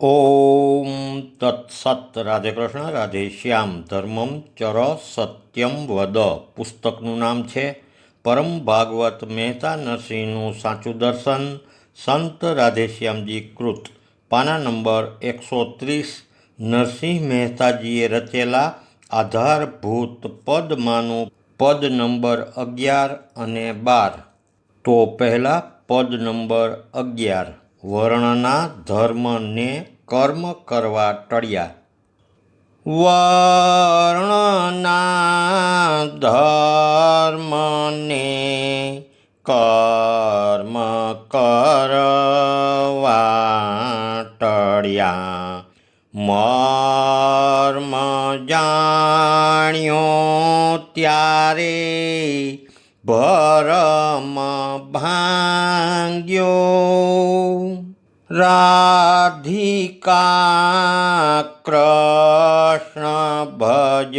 ઓમ તત્સત રાધે કૃષ્ણ રાધે શ્યામ ધર્મમ ચર સત્યમ વદ પુસ્તકનું નામ છે પરમ ભાગવત મહેતા નરસિંહનું સાચું દર્શન। સંત રાધેશ્યામજી કૃત। પાના નંબર એકસો ત્રીસ, નરસિંહ મહેતાજીએ રચેલા આધારભૂત પદમાંનું પદ નંબર અગિયાર અને બાર। તો પહેલાં પદ નંબર અગિયાર। વર્ણના ધર્મને કર્મ કરવા ટળ્યા. વર્ણના ધર્મને કર્મ કરવા ટળ્યા. મર્મ જાણ્યો ત્યારે ભરમ ભાંગ્યો. રાધિકા કૃષ્ણ ભજ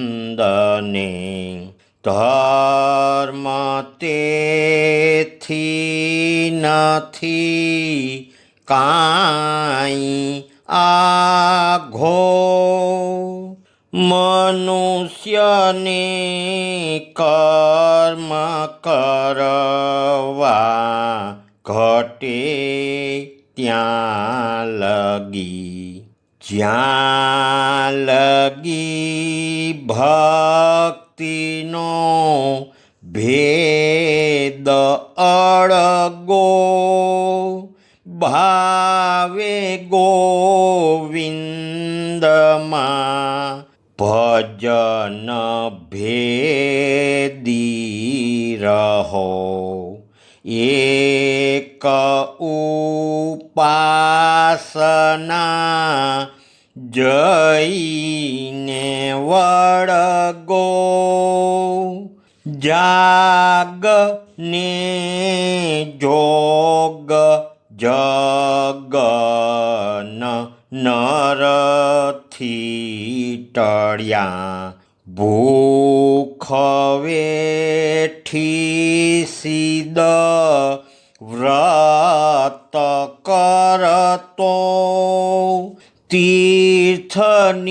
સચિદાનંદને ધર્મ તેથી નથી કાંઈ આઘો મનુષ્યને કર્મ કરવા ઘટે ત્યાં લગી. જ્યાં લગી ભક્તિનો ભેદ અળગો ભાવે ગોવિંદમાં ભજન ભેદી રહો. એક ઉપાસના જઈને વળગો. જાગ ને જોગ જગન નરથી ટળ્યા. ભૂખ વેઠી સીદ વ્રત કરતો. તીર્થની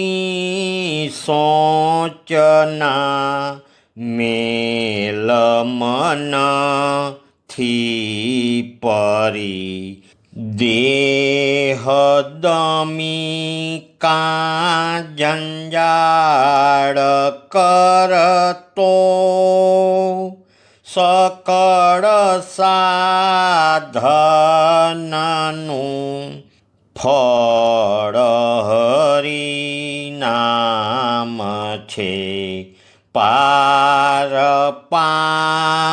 સોચના મેલ મનથી પરી દેહ દમી કા જંજાળ કરતો સકળ સાધનનું ફળ હરિનામ છે પાર પામ્યા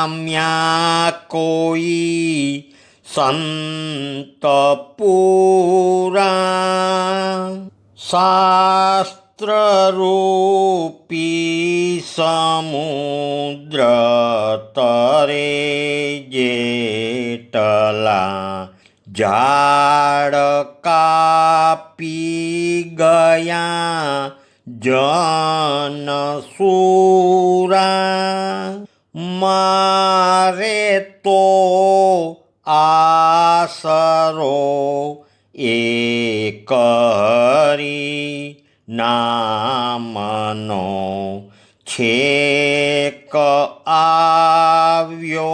કોઈ સંત શાસ્ત્રરૂપી શાસ્ત્ર રૂપી સમુદ્ર તરે જેટલા ઝાડ કાપી ગયા જન સુરા મારે તો આસરો એ કરી નામનો છેક આવ્યો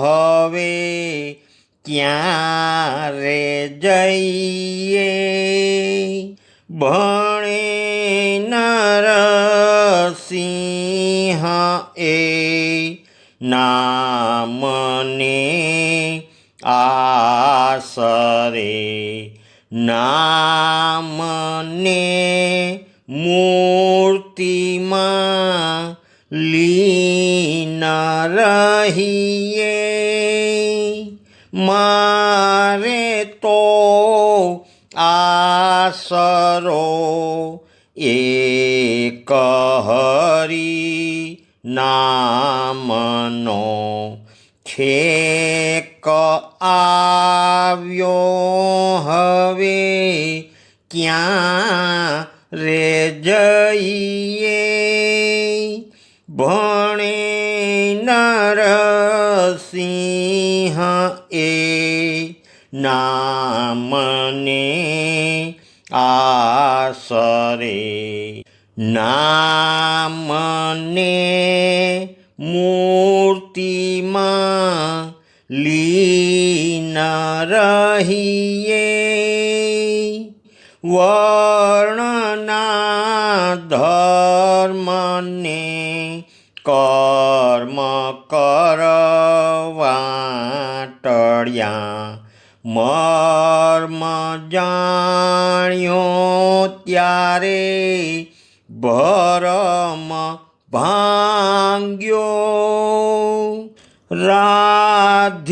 હવે ક્યારે જઈએ? ભણે નરસિંહ એ નામને આસરે નામને મૂર્તિમાં લીન રહીએ. મારે તો આસરો એક હરી નામનો છેક આવ્યો હવે ક્યાં રે જઈએ? ભણે નરસિંહ નામને આસરે નામને મૂર્તિમાં લીન રહીએ. વર્ણના ધર્મને કર્મ કરવા ટળ્યા મર્મ જાણ્યો ત્યારે ભરમ ભાંગ્યો. રાધિકા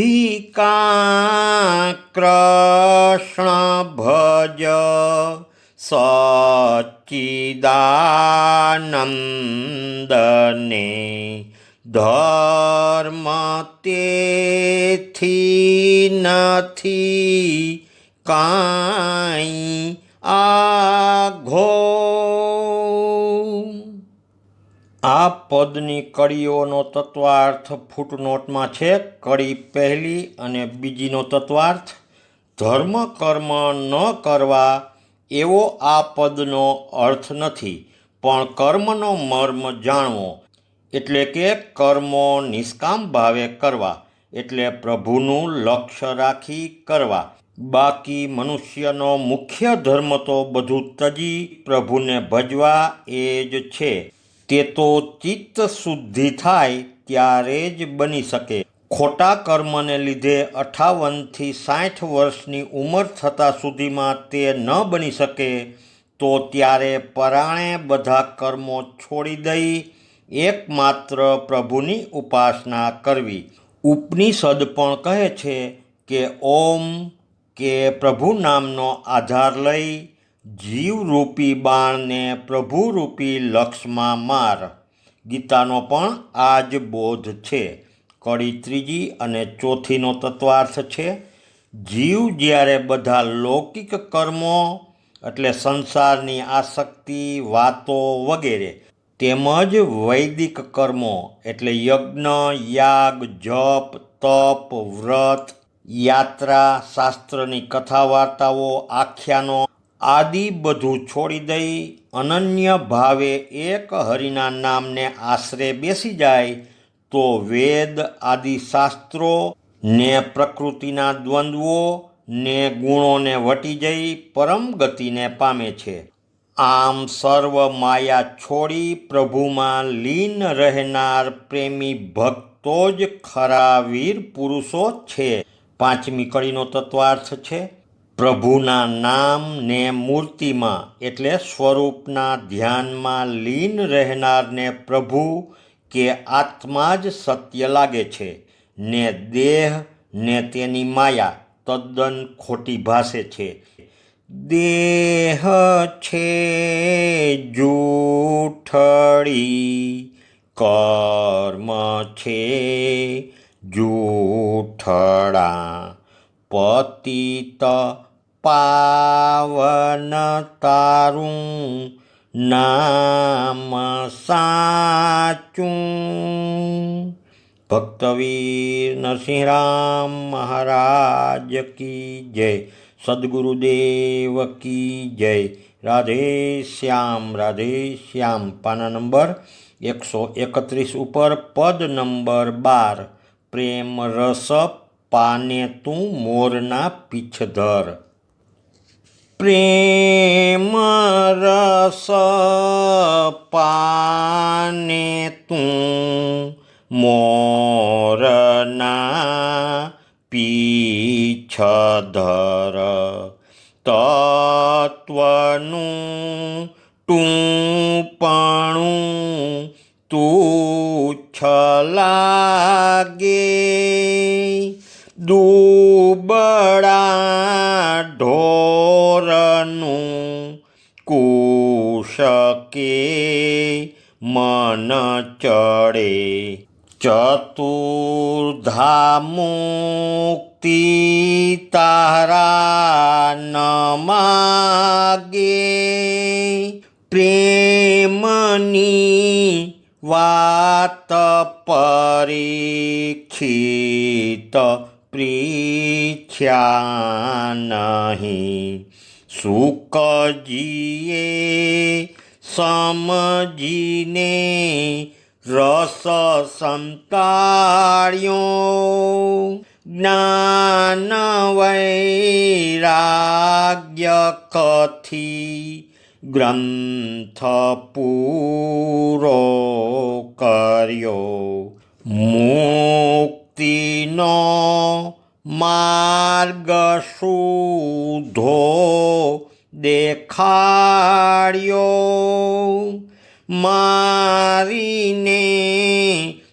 કૃષ્ણ ભજ સચિદાનંદને ધર્મ તેથી નથી કાંઈ આઘો આ પદની કડીઓનો તત્વાર્થ ફૂટનોટમાં છે. કડી પહેલી અને બીજીનો તત્વાર્થ, ધર્મ કર્મ ન કરવા એવો આ પદનો અર્થ નથી. પણ કર્મનો મર્મ જાણવો, એટલે કે કર્મો નિષ્કામ ભાવે કરવા, એટલે પ્રભુનું લક્ષ્ય રાખી કરવા. બાકી મનુષ્યનો મુખ્ય ધર્મ તો બધું તજી પ્રભુને ભજવા એ જ છે. તે તો ચિત્ત શુદ્ધિ થાય ત્યારે જ બની શકે. ખોટા કર્મને લીધે અઠાવનથી સાઠ વર્ષની ઉંમર થતાં સુધીમાં તે ન બની શકે, તો ત્યારે પરાણે બધા કર્મો છોડી દઈ એકમાત્ર પ્રભુની ઉપાસના કરવી. ઉપનિષદ પણ કહે છે કે ઓમ કે પ્રભુ નામનો આધાર લઈ જીવરૂપી બાણને પ્રભુરૂપી લક્ષમાં માર. ગીતાનો પણ આ જ બોધ છે. કડી ત્રીજી અને ચોથીનો તત્વાર્થ છે. જીવ જ્યારે બધા લૌકિક કર્મો, એટલે સંસારની આસક્તિ, વાતો વગેરે, તેમજ વૈદિક કર્મો, એટલે યજ્ઞ, યાગ, જપ, તપ, વ્રત, યાત્રા, શાસ્ત્રની કથા વાર્તાઓ આખ્યાનો આદિ બધું છોડી દઈ અનન્ય ભાવે એક હરિના નામને આશરે બેસી જાય તો વેદ આદિ શાસ્ત્રો ને પ્રકૃતિના દ્વંદ્વો ને ગુણોને વટી જઈ પરમ ગતિને પામે છે. આમ સર્વ માયા છોડી પ્રભુમાં લીન રહેનાર પ્રેમી ભક્તો જ ખરા વીર પુરુષો છે. પાંચમી કડીનો તત્વાર્થ છે. પ્રભુના નામ ને મૂર્તિમાં એટલે સ્વરૂપના ધ્યાનમાં લીન રહેનારને પ્રભુ કે આત્મા જ સત્ય લાગે છે, ને દેહ ને તેની માયા તદ્દન ખોટી ભાષે છે. દેહ છે જૂઠડી કર્મ છે જૂઠડા પતિત પાવન તારું નામ સાચું. ભક્તવીર નરસિંહરામ મહારાજ કી જય, સદગુરુદેવ કી જય. રાધે શ્યામ રાધે શ્યામ. પાના નંબર એકસો એકત્રીસ ઉપર પદ નંબર બાર, પ્રેમ રસ પાને તું મોરના પીછધર. પ્રેમ રસ પાને તું મોરના પીછધર. તત્વનું ટૂંપણું તું લાગે. દુબળા ઢોરનું કુશકે મન ચડે ચતુર્ધા મુક્તિ તારા ન માગે. પ્રેમની વાત પરીક્ષિત પ્રીછ શીખ્યા નહીં સુકજીએ સમજીને રસ સંતાડ્યો. જ્ઞાન વૈરાગ્ય કથી ગ્રંથ પૂરો કર્યો. મુક્તિનો માર્ગ શુધો દેખાડ્યો. મારીને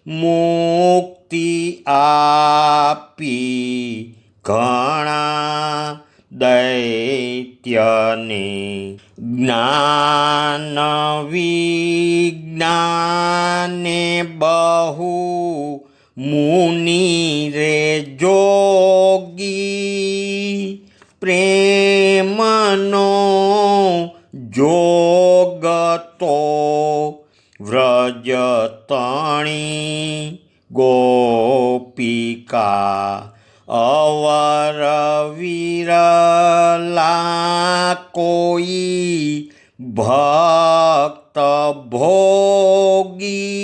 મુક્તિ આપી ઘણા દૈત્યને. જ્ઞાન વિજ્ઞાને બહુ મુનિ રે જોગી પ્રેમનો જોગતો વ્રજતણી ગોપિકા અવર વિરલા કોઈ ભક્ત ભોગી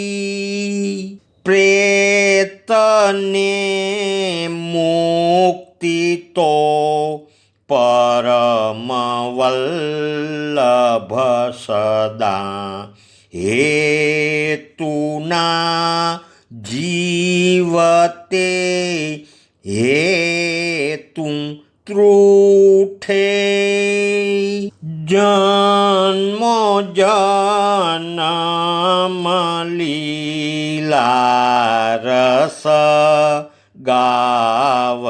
પ્રેતને મુક્તિ તો પરમ વલ્લભ સદા હેતુના જીવતે હેતું ત્રુઠે જન્મ જન્મ લીલા રસ ગાવતા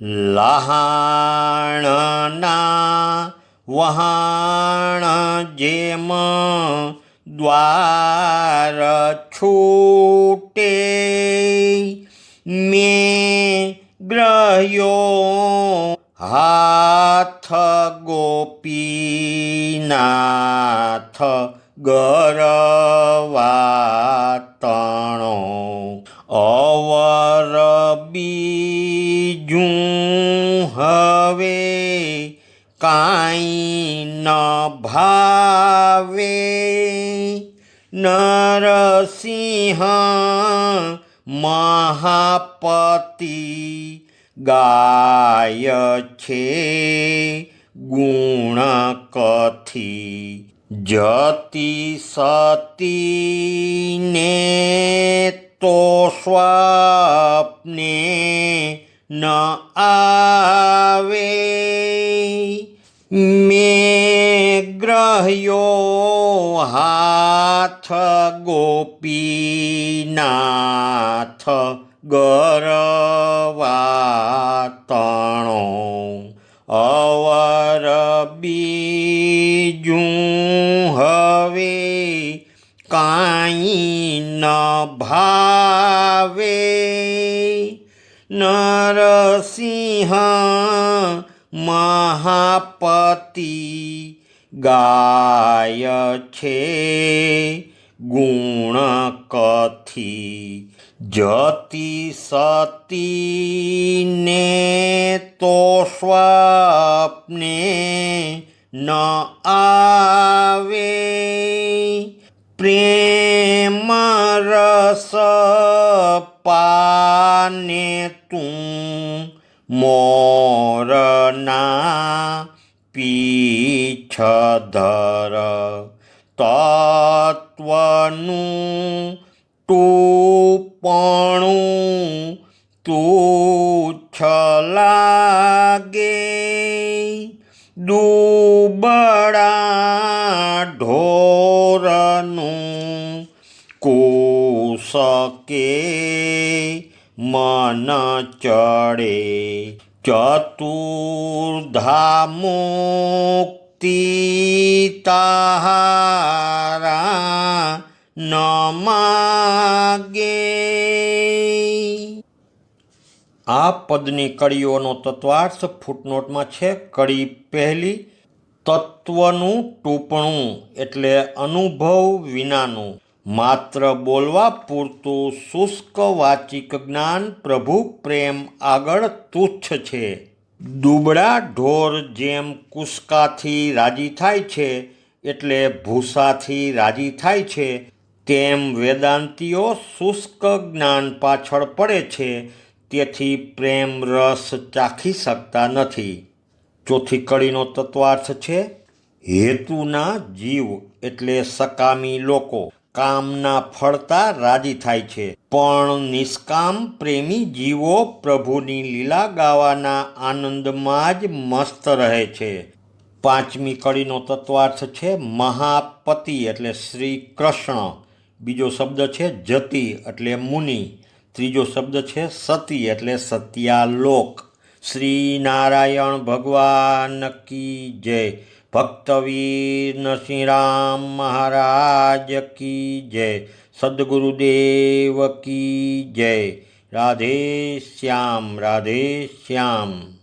લહાણના વહાણ જેમ દ્વાર છૂટે મેં ગ્રહ્યો હાથ ગોપીનાથ ગરવાતણો અવર બીજું હવે કાંઈ ન ભાવે. નરસિંહ મહાપતિ ગાય છે ગુણ કથી જતી સતીને તો સ્વાપને ન આવે. મેં ગ્રહ્યો હાથ ગોપીનાથ ગરવા તણો. અવર બીજું હવે કાંઈ ન ભાવે. નરસિંહ મહાપતિ ગાય છે ગુણ કથી જતી સતીને તો સ્વપ્ને ન આવે. પ્રેમ રસ પાને તું મોરના પીછધર તત્વનું ટૂપણું તુચ્છ લાગે દુબળા ઢોરનું કુસકે મન ચડે ચતુર્ધા મુક્તિ તાહારા ન માગે આ પદની કડીઓનો તત્વાર્થ ફૂટનોટમાં છે કડી પહેલી તત્વનું ટૂંપણું એટલે અનુભવ વિનાનું. માત્ર બોલવા પૂરતું શુષ્ક વાચિક જ્ઞાન પ્રભુ પ્રેમ આગળ તુચ્છ છે. દુબળા ઢોર જેમ કુસકાથી રાજી થાય છે એટલે ભૂસાથી રાજી થાય છે તેમ વેદાંતીઓ શુષ્ક જ્ઞાન પાછળ પડે છે, તેથી પ્રેમ રસ ચાખી શકતા નથી. ચોથી કડીનો તત્વાર્થ છે, હેતુના જીવ એટલે સકામી લોકો. કામના ફળતા રાજી થાય છે, પણ નિષ્કામ પ્રેમી જીવો પ્રભુની લીલા ગાવાના આનંદમાં જ મસ્ત રહે છે. પાંચમી કડીનો તત્વાર્થ છે, મહાપતિ એટલે શ્રી કૃષ્ણ. બીજો શબ્દ છે જતિ એટલે મુનિ. ત્રીજો શબ્દ છે સતી એટલે સત્યાલોક. શ્રી નારાયણ ભગવાન કી જય. ભક્તવીર નરસિંહ રામ મહારાજ કી જય. સદગુરુદેવ કી જય. રાધે શ્યામ રાધે શ્યામ.